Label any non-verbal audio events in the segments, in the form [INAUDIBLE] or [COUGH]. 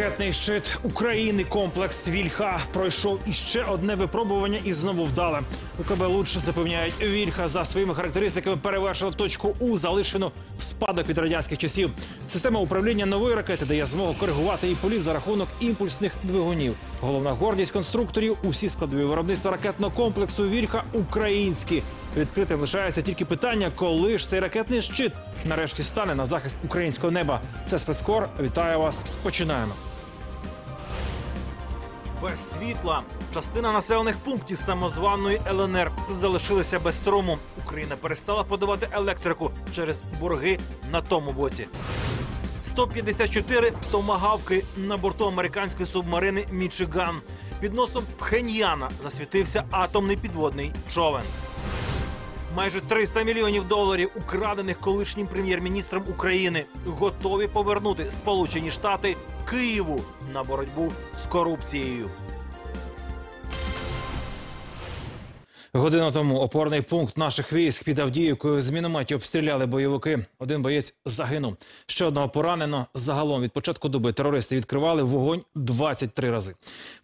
Ракетний щит України комплекс Вільха пройшов іще одне випробування і знову вдале. У КБ Луч запевняють, Вільха за своїми характеристиками перевершила точку У, залишену в спадок від радянських часів. Система управління нової ракети дає змогу коригувати її політ за рахунок імпульсних двигунів. Головна гордість конструкторів усі складові виробництва ракетного комплексу Вільха українські. Відкритим лишається тільки питання, коли ж цей ракетний щит нарешті стане на захист українського неба. Це спецкор. Вітаю вас. Починаємо. Без світла частина населених пунктів самозваної ЛНР залишилися без строму. Україна перестала подавати електрику через борги на тому боці. 154 томагавки на борту американської субмарини Мічиган. Під носом Пхеньяна засвітився атомний підводний човен. Майже 300 мільйонів доларів, украдених колишнім прем'єр-міністром України, готові повернути Сполучені Штати Києву на боротьбу з корупцією. Годину тому опорний пункт наших військ під Авдіївкою з мінометів обстріляли бойовики. Один боєць загинув. Ще одного поранено. Загалом від початку доби терористи відкривали вогонь 23 рази.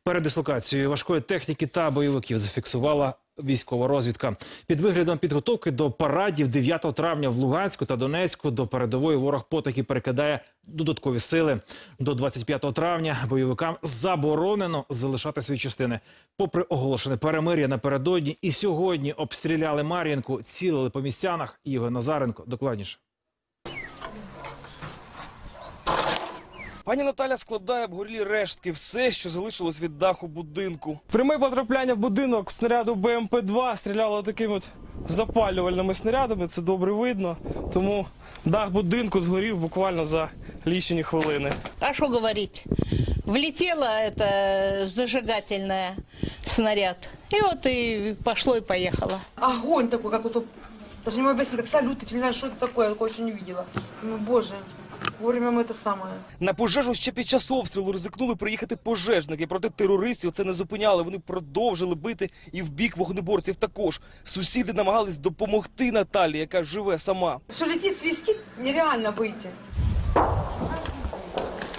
Перед дислокацією важкої техніки та бойовиків зафіксувала військова розвідка. Під виглядом підготовки до парадів 9 травня в Луганську та Донецьку до передової ворог потоки перекидає додаткові сили. До 25 травня бойовикам заборонено залишати свої частини. Попри оголошене перемир'я напередодні і сьогодні обстріляли Мар'їнку, цілили по містянах. Ігор Назаренко докладніше. Пані Наталя складає обгорілі рештки, все, що залишилось від даху будинку. Пряме потрапляння в будинок снаряду БМП-2 стріляло такими от запалювальними снарядами. Це добре видно. Тому дах будинку згорів буквально за лічені хвилини. А что говорить? Влетела это зажигательная снаряд. И вот и пошло и поехало. огонь такой, как вот, даже не могу объяснить, как салют, или не знаю, что это такое, я такого еще не видела. Ну, боже, вовремя мы это самое. На пожежу ще під час обстрілу ризикнули приїхати пожежники. Проте терористів це не зупиняли. Вони продовжили бити і в бік вогнеборців також. Сусіди намагались допомогти Наталі, яка живе сама. Все летит, свистит, нереально выйти.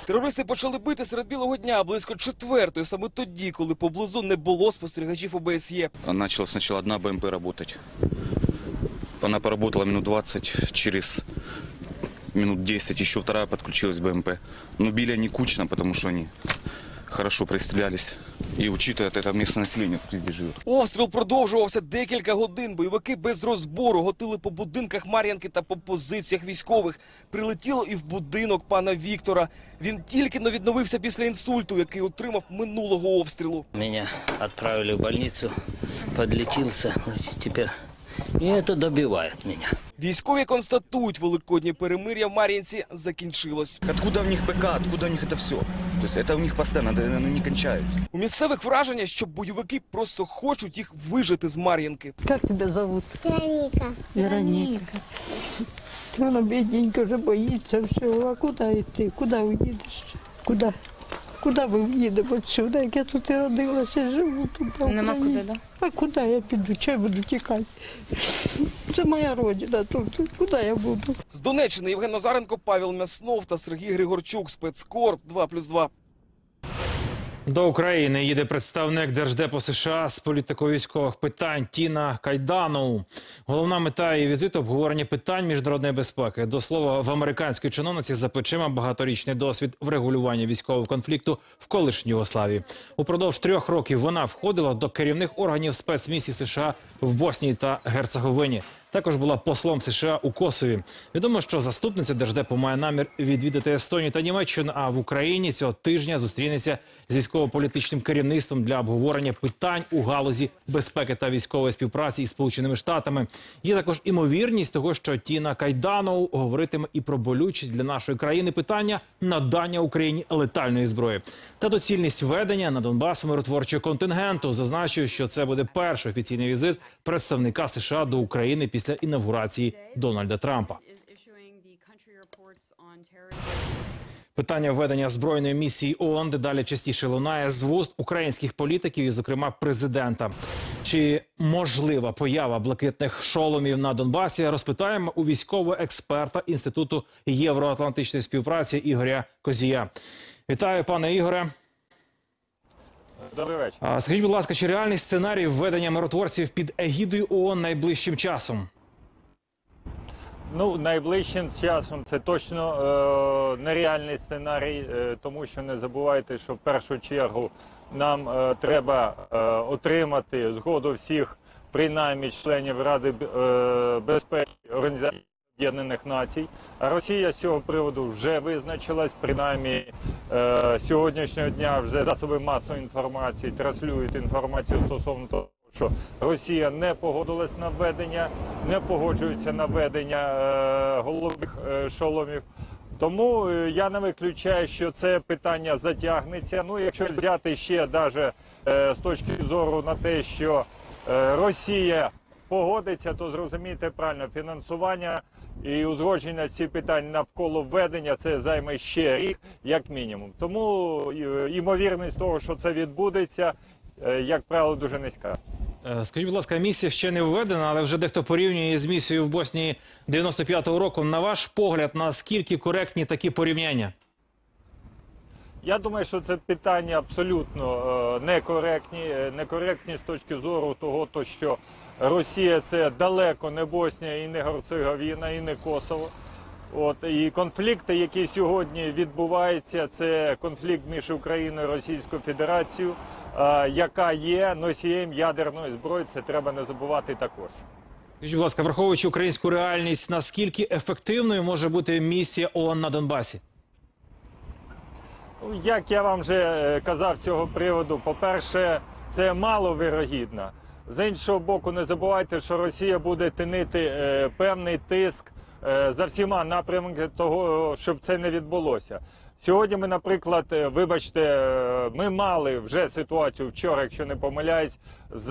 Терористи почали бити серед білого дня близько четвертої, саме тоді, коли поблизу не було спостерігачів ОБСЄ. Начала сначала одна БМП работать. Она поработала минут 20, через минут 10 еще вторая подключилась БМП. Но били они кучно, потому что они хорошо пристрелялись. И учитывая это местное население, кто здесь живет. Обстріл продовжувався декілька годин. Бойовики без розбору готили по будинках Мар'янки та по позиціях військових. Прилетіло і в будинок пана Віктора. Він тільки но відновився після інсульту, який отримав минулого обстрілу. Меня отправили в больницу, подлечился, ну, теперь и это добивает меня. Військові констатують, великоднє перемир'я в Мар'їнці закінчилось. Откуда в них ПК, откуда у них это все? То есть это у них постоянно, оно не кончается. У місцевих враження, що бойовики просто хочуть їх вижити з Мар'їнки. Как тебя зовут? Вероника. Вероника. Она бедненько уже боится всего. А куда идти? Куда уедешь? Куда? Куда ми їдемо отсюда? Як я тут і родилася, живу тут. на Нема куди, да? А куди я піду? Чай я буду тікати? Це моя родина тут. Куди я буду? З Донеччини Євген Назаренко, Павел Мяснов та Сергій Григорчук. спецкорп 2+,2. До України їде представник Держдепу США з політико-військових питань Тіна Кайданову. Головна мета її візиту обговорення питань міжнародної безпеки. До слова, в американській чиновниці за плечима багаторічний досвід врегулювання військового конфлікту в колишній Югославії. Упродовж трьох років вона входила до керівних органів спецмісії США в Боснії та Герцеговині. Також була послом США у Косові. Відомо, що заступниця держдепу має намір відвідати Естонію та Німеччину. А в Україні цього тижня зустрінеться з військово-політичним керівництвом для обговорення питань у галузі безпеки та військової співпраці із Сполученими Штатами. Є також імовірність того, що Тіна Кайданов говоритиме і про болючі для нашої країни питання надання Україні летальної зброї та доцільність ведення на Донбас миротворчого контингенту. Зазначую, що це буде перший офіційний візит представника США до України після інавгурації Дональда Трампа. Питання введення збройної місії ООН дедалі частіше лунає з вуст українських політиків, і, зокрема, президента. Чи можлива поява блакитних шоломів на Донбасі? Розпитаємо у військового експерта Інституту євроатлантичної співпраці Ігоря Козія. Вітаю, пане Ігоре. Добрий вечір. А, Скажіть, будь ласка, чи реальний сценарій введення миротворців під егідою ООН найближчим часом? Ну, найближчим часом це точно е, нереальний сценарій, е, тому що не забувайте, що в першу чергу нам е, треба е, отримати згоду всіх, принаймні членів Ради е, безпеки Організації Об'єднаних Націй. Росія з цього приводу вже визначилась, принаймні е, сьогоднішнього дня вже засоби масової інформації транслюють інформацію стосовно того, що Росія не погодилась на введення, не погоджується на введення е, голубих е, шоломів. Тому е, я не виключаю, що це питання затягнеться. Ну, якщо взяти ще даже е, з точки зору на те, що е, Росія погодиться, то зрозумійте правильно, фінансування і узгодження цих питань навколо введення це займе ще рік, як мінімум. Тому е, ймовірність того, що це відбудеться, е, як правило, дуже низька. Е, Скажіть, будь ласка, місія ще не введена, але вже дехто порівнює з місією в Боснії 95-го року. На ваш погляд, наскільки коректні такі порівняння? Я думаю, що це питання абсолютно е, некоректні, е, некоректні з точки зору того, то що Росія це далеко не Боснія і не Герцеговіна, і не Косово. От і конфлікти, які сьогодні відбуваються, це конфлікт між Україною і Російською Федерацією, е, яка є носієм ядерної зброї. Це треба не забувати також. Скажіть, будь ласка, враховуючи українську реальність, наскільки ефективною може бути місія ООН на Донбасі? Ну, Як я вам вже е, казав з цього приводу, по-перше, це маловирогідно. З іншого боку, не забувайте, що Росія буде тинити е, певний тиск е, за всіма напрямками того, щоб це не відбулося. Сьогодні ми, наприклад, вибачте, ми мали вже ситуацію вчора, якщо не помиляюсь, з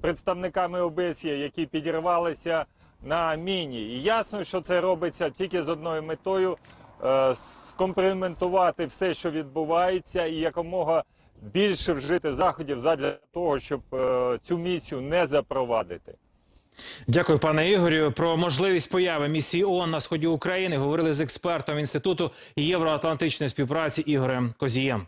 представниками ОБСЄ, які підірвалися на міні. І ясно, що це робиться тільки з одною метою скомприментувати все, що відбувається, і якомога більше вжити заходів задля того, щоб е, цю місію не запровадити. Дякую, пане Ігорю. Про можливість появи місії ООН на сході України говорили з експертом інституту євроатлантичної співпраці Ігорем Козієм.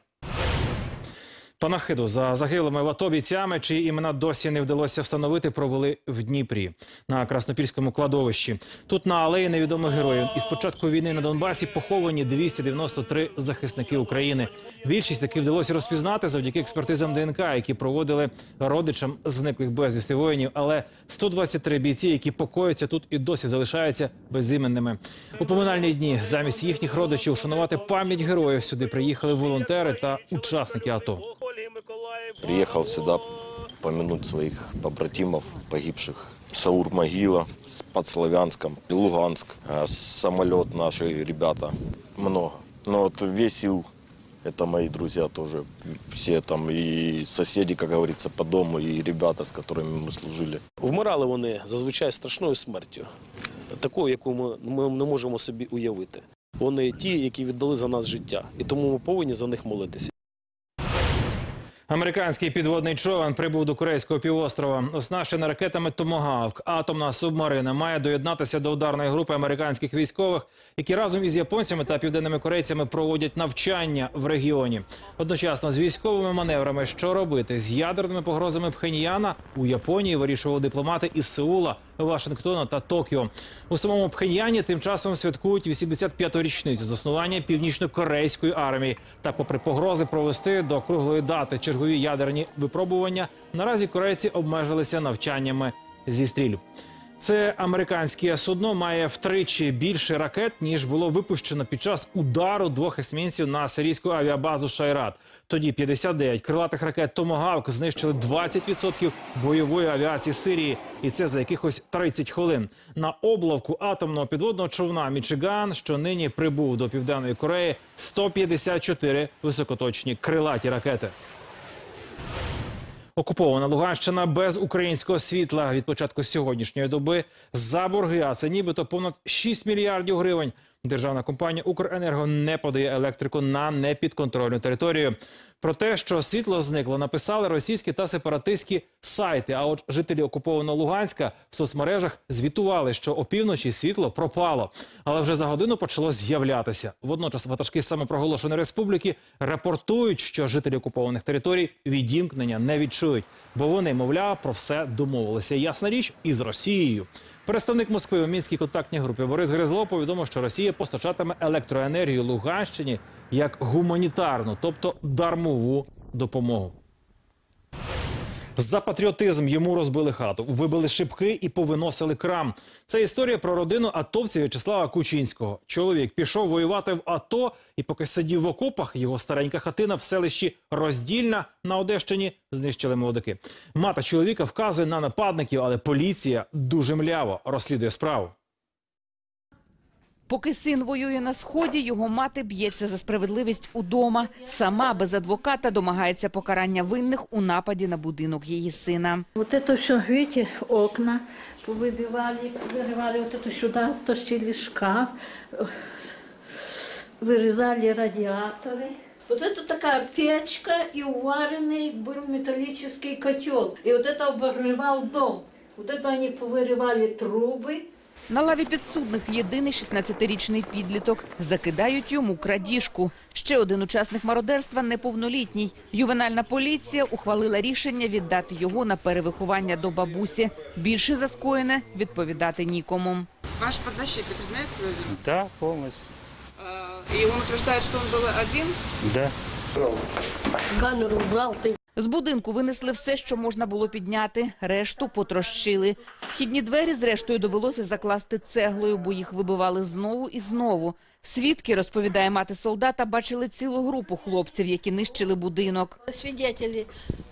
Панахиду за загиблими в АТО бійцями, чиї імена досі не вдалося встановити, провели в Дніпрі на Краснопільському кладовищі. Тут на алеї невідомих героїв із початку війни на Донбасі поховані 293 захисники України. Більшість таки вдалося розпізнати завдяки експертизам ДНК, які проводили родичам зниклих безвісти воїнів. Але 123 бійці, які покояться тут і досі залишаються безіменними. У поминальні дні замість їхніх родичів вшанувати пам'ять героїв сюди приїхали волонтери та учасники АТО. Приехал сюда помянуть своих побратимов, погибших. Саур Могила, с- под Славянском, Луганск, а, самолет наши ребята. Много. Но вот весь ил, это мои друзья тоже. Все там и соседи, как говорится, по дому, и ребята, с которыми мы служили. Вмирали вони зазвичай страшною смертю, такою, яку ми, ми не можемо собі уявити. Вони ті, які віддали за нас життя, і тому ми повинні за них молитися. Американський підводний човен прибув до Корейського півострова. Оснащена ракетами Томагавк. Атомна субмарина має доєднатися до ударної групи американських військових, які разом із японцями та південними корейцями проводять навчання в регіоні. Одночасно з військовими маневрами, що робити з ядерними погрозами Пхеньяна у Японії вирішували дипломати із Сеула, Вашингтона та Токіо. У самому Пхеньяні тим часом святкують 85-ту річницю заснування північно-корейської армії. Та, попри погрози провести до круглої дати чергові ядерні випробування, наразі корейці обмежилися навчаннями зі стрільб. Це американське судно має втричі більше ракет, ніж було випущено під час удару двох есмінців на сирійську авіабазу Шайрат. Тоді 59 крилатих ракет Томагавк знищили 20% бойової авіації Сирії, і це за якихось 30 хвилин. На облавку атомного підводного човна Мічиган, що нині прибув до південної Кореї, 154 високоточні крилаті ракети. Окупована Луганщина без українського світла від початку сьогоднішньої доби за борги, а це нібито понад 6 мільярдів гривень. Державна компанія Укренерго не подає електрику на непідконтрольну територію. Про те, що світло зникло, написали російські та сепаратистські сайти. А от жителі окупованого Луганська в соцмережах звітували, що опівночі світло пропало, але вже за годину почало з'являтися. Водночас ватажки самопроголошеної республіки рапортують, що жителі окупованих територій відімкнення не відчують, бо вони, мовляв, про все домовилися. Ясна річ, із Росією. Представник Москви у мінській контактній групі Борис Гризло повідомив, що Росія постачатиме електроенергію Луганщині як гуманітарну, тобто дармову допомогу. За патріотизм йому розбили хату, вибили шибки і повиносили крам. Це історія про родину атовця В'ячеслава Кучинського. Чоловік пішов воювати в АТО і поки сидів в окопах, його старенька хатина в селищі Роздільна на Одещині знищили молодики. Мата чоловіка вказує на нападників, але поліція дуже мляво розслідує справу. Поки син воює на сході, його мати б'ється за справедливість удома. Сама без адвоката домагається покарання винних у нападі на будинок її сина. Вот это все, видите, окна повыбивали, вырывали вот это сюда, тащили шкаф, вырезали радиаторы. Вот это такая печка и уваренный был металлический котел. И вот это обогревал дом. Вот это они повырывали трубы. На лаві підсудних єдиний 16-річний підліток. Закидають йому крадіжку. Ще один учасник мародерства неповнолітній. Ювенальна поліція ухвалила рішення віддати його на перевиховання до бабусі. Більше за скоєне відповідати нікому. Ваш подзащитный признает свою вину? Да, полностью. И он утверждает, что он был один? Да. Камеру убрал, ты З будинку винесли все, що можна було підняти. Решту потрощили. Вхідні двері, зрештою, довелося закласти цеглою, бо їх вибивали знову і знову. Свідки, розповідає мати солдата, бачили цілу групу хлопців, які нищили будинок. Свидетели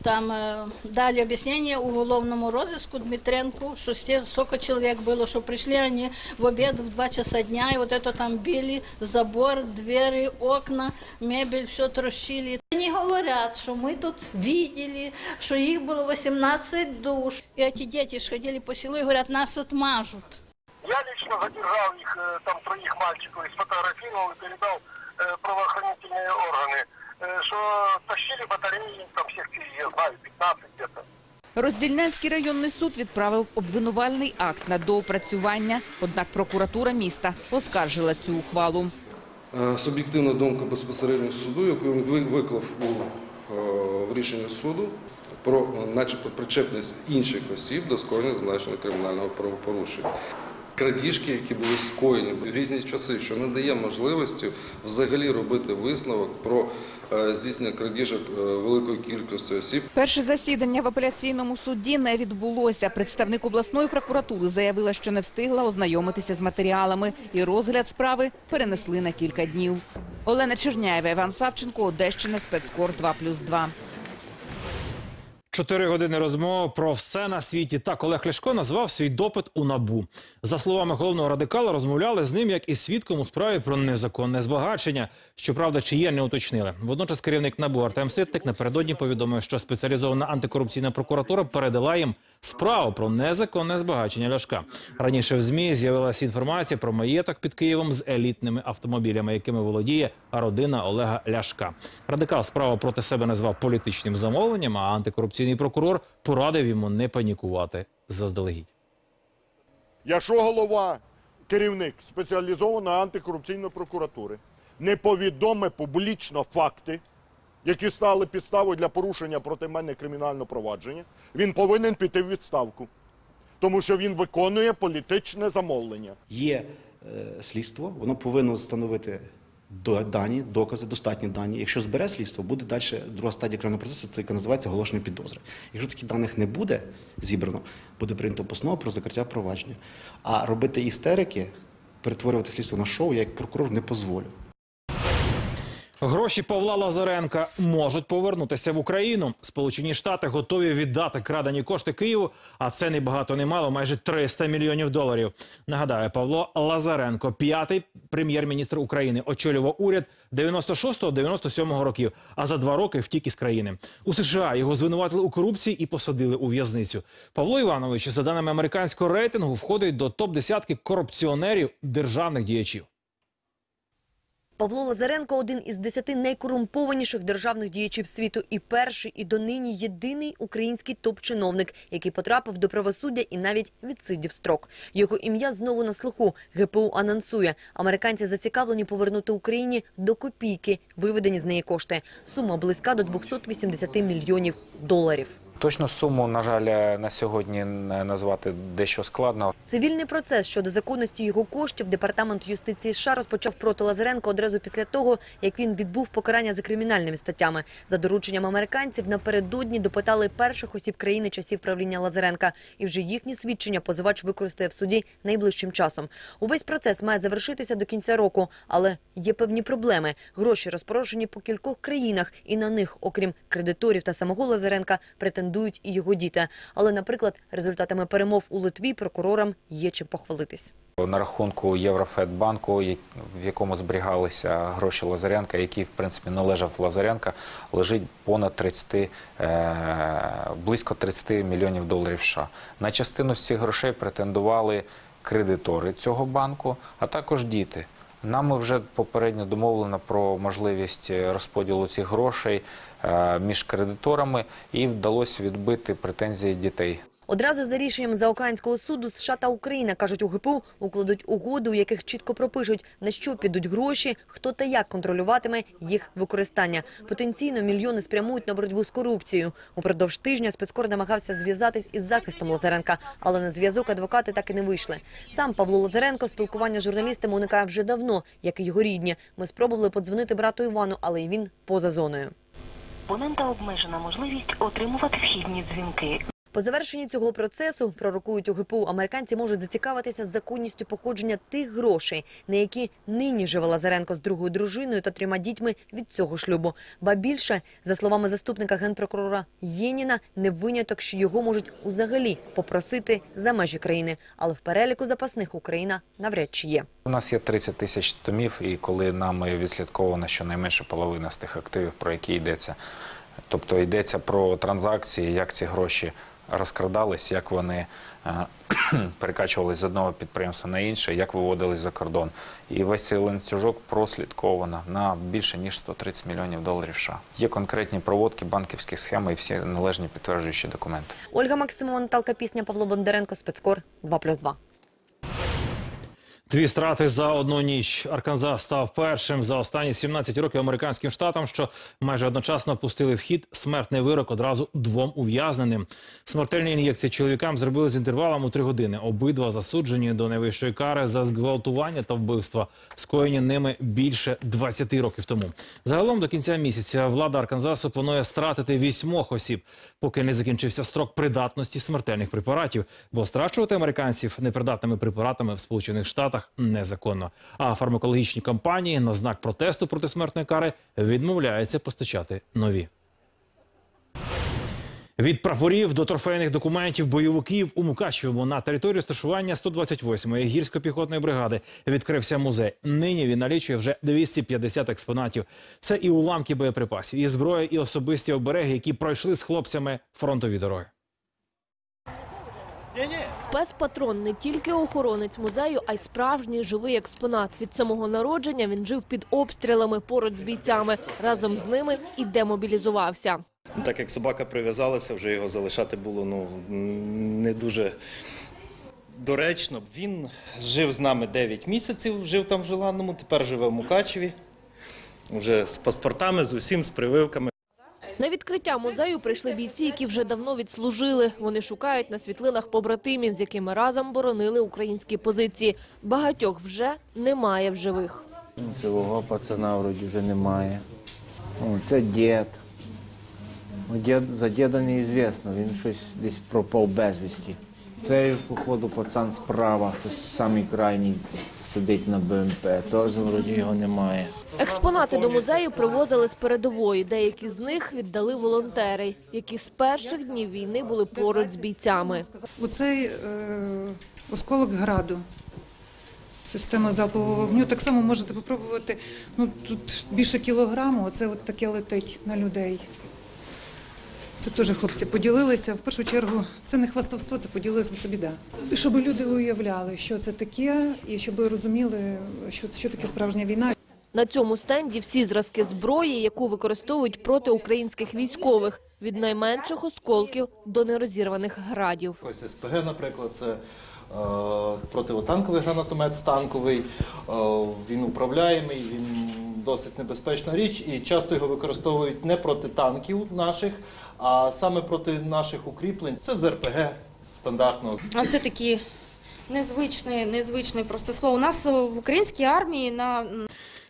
там э, дали объяснение уголовному розыску Дмитренку, что сте- столько человек было, что пришли они в обед в 2 часа дня, и вот это там били, забор, двери, окна, мебель, все трощили. Они говорят, что мы тут видели, что их было 18 душ. И эти дети ж ходили по селу и говорят, нас тут мажут. Я лично задержал их, э, там троих мальчиков, и сфотографировал и передал э, правоохранительные органы, э, что тащили батареи, там всех, я знаю, 15 где-то. Роздільнянський районний суд відправив обвинувальний акт на доопрацювання. Однак прокуратура міста оскаржила цю ухвалу. Е, Суб'єктивна думка безпосередньо суду, яку він ви- виклав у е, в рішенні суду про е, начебто причепність інших осіб до скоєння значного кримінального правопорушення. Крадіжки, які були скоєні в різні часи, що не дає можливості взагалі робити висновок про е, здійснення крадіжок е, великої кількості осіб. Перше засідання в апеляційному суді не відбулося. Представник обласної прокуратури заявила, що не встигла ознайомитися з матеріалами, і розгляд справи перенесли на кілька днів. Олена Черняєва, Іван Савченко, Одещина, спецкор 2+,2. Чотири години розмов про все на світі. Так Олег Ляшко назвав свій допит у набу. За словами головного радикала, розмовляли з ним як із свідком у справі про незаконне збагачення. Щоправда, чи є, не уточнили. Водночас керівник набу Артем Ситник напередодні повідомив, що спеціалізована антикорупційна прокуратура передала їм справу про незаконне збагачення Ляшка. Раніше в змі з'явилася інформація про маєток під Києвом з елітними автомобілями, якими володіє родина Олега Ляшка. Радикал справу проти себе назвав політичним замовленням, а антикорупційний прокурор порадив йому не панікувати заздалегідь. Якщо голова, керівник спеціалізованої антикорупційної прокуратури не повідомить публічно факти, які стали підставою для порушення проти мене кримінального провадження, він повинен піти в відставку. Тому що він виконує політичне замовлення. Є е, слідство, воно повинно встановити дані, докази, достатні дані. Якщо збере слідство, буде далі друга стадія кримінального процесу, це яка називається оголошення підозри. Якщо таких даних не буде зібрано, буде прийнято постанова про закриття провадження. А робити істерики, перетворювати слідство на шоу, я як прокурор не дозволю. Гроші Павла Лазаренка можуть повернутися в Україну. Сполучені Штати готові віддати крадені кошти Києву, а це не багато, не мало, майже 300 мільйонів доларів. Нагадаю, Павло Лазаренко, п'ятий прем'єр-міністр України, очолював уряд 96-97 років, а за два роки втік із країни. У США його звинуватили у корупції і посадили у в'язницю. Павло Іванович, за даними американського рейтингу, входить до топ-десятки корупціонерів державних діячів. Павло Лазаренко – один із десяти найкорумпованіших державних діячів світу і перший, і донині єдиний український топ-чиновник, який потрапив до правосуддя і навіть відсидів строк. Його ім'я знову на слуху. ГПУ анонсує. Американці зацікавлені повернути Україні до копійки виведені з неї кошти. Сума близька до 280 мільйонів доларів. Точну суму, на жаль, на сьогодні не назвати дещо складно. Цивільний процес щодо законності його коштів департамент юстиції США розпочав проти Лазаренко одразу після того, як він відбув покарання за кримінальними статтями. За дорученням американців напередодні допитали перших осіб країни часів правління Лазаренка, і вже їхні свідчення позивач використає в суді найближчим часом. Увесь процес має завершитися до кінця року, але є певні проблеми. Гроші розпорошені по кількох країнах, і на них, окрім кредиторів та самого Лазаренка, претендують і його діти. Але, наприклад, результатами перемов у Литві прокурорам є чим похвалитись. На рахунку Єврофедбанку, в якому зберігалися гроші Лазаренка, який в принципі належав Лазаренка, лежить понад 30, е, близько 30 мільйонів доларів США. На частину з цих грошей претендували кредитори цього банку, а також діти. Нами вже попередньо домовлено про можливість розподілу цих грошей між кредиторами і вдалося відбити претензії дітей. Одразу за рішенням заокеанського суду США та Україна, кажуть у ГПУ, укладуть угоди, у яких чітко пропишуть, на що підуть гроші, хто та як контролюватиме їх використання. Потенційно мільйони спрямують на боротьбу з корупцією. Упродовж тижня спецкор намагався зв'язатись із захистом Лазаренка, але на зв'язок адвокати так і не вийшли. Сам Павло Лазаренко спілкування з журналістами уникає вже давно, як і його рідні. Ми спробували подзвонити брату Івану, але й він поза зоною. Абонента обмежена можливість отримувати вхідні дзвінки. По завершенні цього процесу, пророкують у ГПУ, американці можуть зацікавитися законністю походження тих грошей, на які нині живе Лазаренко з другою дружиною та трьома дітьми від цього шлюбу. Ба більше, за словами заступника генпрокурора Єніна, не виняток, що його можуть узагалі попросити за межі країни. Але в переліку запасних Україна навряд чи є. У нас є 30 тисяч томів, і коли нами відслідковано щонайменше половина з тих активів, про які йдеться. Тобто йдеться про транзакції, як ці гроші розкрадались, як вони е, [CLEARS THROAT] перекачувались з одного підприємства на інше, як виводились за кордон. І весь цей ланцюжок прослідковано на більше ніж 130 мільйонів доларів. США. Є конкретні проводки банківських схем і всі належні підтверджуючі документи. Ольга Максимова, Наталка Пісня, Павло Бондаренко, спецкор 2+,2. Дві страти за одну ніч. Арканзас став першим за останні 17 років американським штатом, що майже одночасно пустили в хід смертний вирок одразу двом ув'язненим. Смертельні ін'єкції чоловікам зробили з інтервалом у три години. Обидва засуджені до найвищої кари за зґвалтування та вбивства, скоєні ними більше 20 років тому. Загалом до кінця місяця влада Арканзасу планує стратити вісьмох осіб, поки не закінчився строк придатності смертельних препаратів, бо страчувати американців непридатними препаратами в Сполучених Штатах незаконно. А фармакологічні компанії на знак протесту проти смертної кари відмовляються постачати нові. Від прапорів до трофейних документів бойовиків у Мукачевому на території розташування 128-ї гірсько-піхотної бригади відкрився музей. Нині він налічує вже 250 експонатів. Це і уламки боєприпасів, і зброя, і особисті обереги, які пройшли з хлопцями фронтові дороги. Пес патрон не тільки охоронець музею, а й справжній живий експонат. Від самого народження він жив під обстрілами поруч з бійцями. Разом з ними і демобілізувався. Так як собака прив'язалася, вже його залишати було ну, не дуже доречно. Він жив з нами 9 місяців, жив там в Желанному, тепер живе в Мукачеві. Вже з паспортами, з усім, з прививками. На відкриття музею прийшли бійці, які вже давно відслужили. Вони шукають на світлинах побратимів, з якими разом боронили українські позиції. Багатьох вже немає в живих. Цього пацана вроді вже немає. Це дід. Ну, дід. За діда неізвісно, він щось десь пропав безвісті. Цей, походу, пацан справа, хтось самий крайній сидить на БМП, теж вроді його немає. Експонати до музею привозили з передової. Деякі з них віддали волонтери, які з перших днів війни були поруч з бійцями. Оцей е, осколок граду. Система залпового вогню. Так само можете попробувати. Ну тут більше кілограму. Оце от таке летить на людей. Це теж хлопці поділилися. В першу чергу це не хвастовство, це поділилися це біда. І щоб люди уявляли, що це таке, і щоб розуміли, що, що таке справжня війна. На цьому стенді всі зразки зброї, яку використовують проти українських військових, від найменших осколків до нерозірваних градів. Ось СПГ, наприклад, це е, противотанковий гранатомет станковий. Е, він управляємий, він досить небезпечна річ, і часто його використовують не проти танків наших, а саме проти наших укріплень. Це з РПГ стандартного. А це такі незвичне, незвичне просто слово. У нас в українській армії на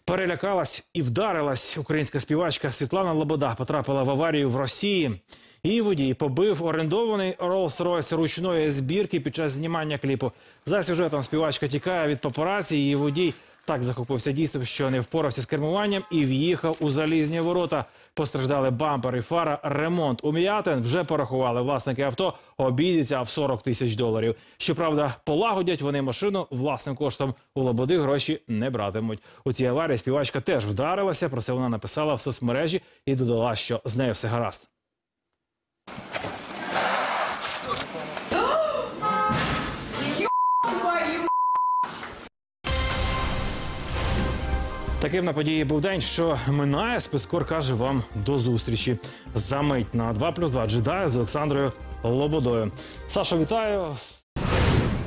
Перелякалась і вдарилась українська співачка Світлана Лобода. Потрапила в аварію в Росії. Її водій побив орендований Rolls-Royce ручної збірки під час знімання кліпу. За сюжетом співачка тікає від папараці. Її водій так захопився дійством, що не впорався з кермуванням і в'їхав у залізні ворота. Постраждали бампер і фара. Ремонт у м'ятин вже порахували. Власники авто обійдеться в 40 тисяч доларів. Щоправда, полагодять вони машину власним коштом. У Лободи гроші не братимуть. У цій аварії співачка теж вдарилася. Про це вона написала в соцмережі і додала, що з нею все гаразд. Таким на події був день, що минає. Спискор каже вам до зустрічі. Замить на 2 плюс 2 джедаю з Олександрою Лободою. Саша, вітаю.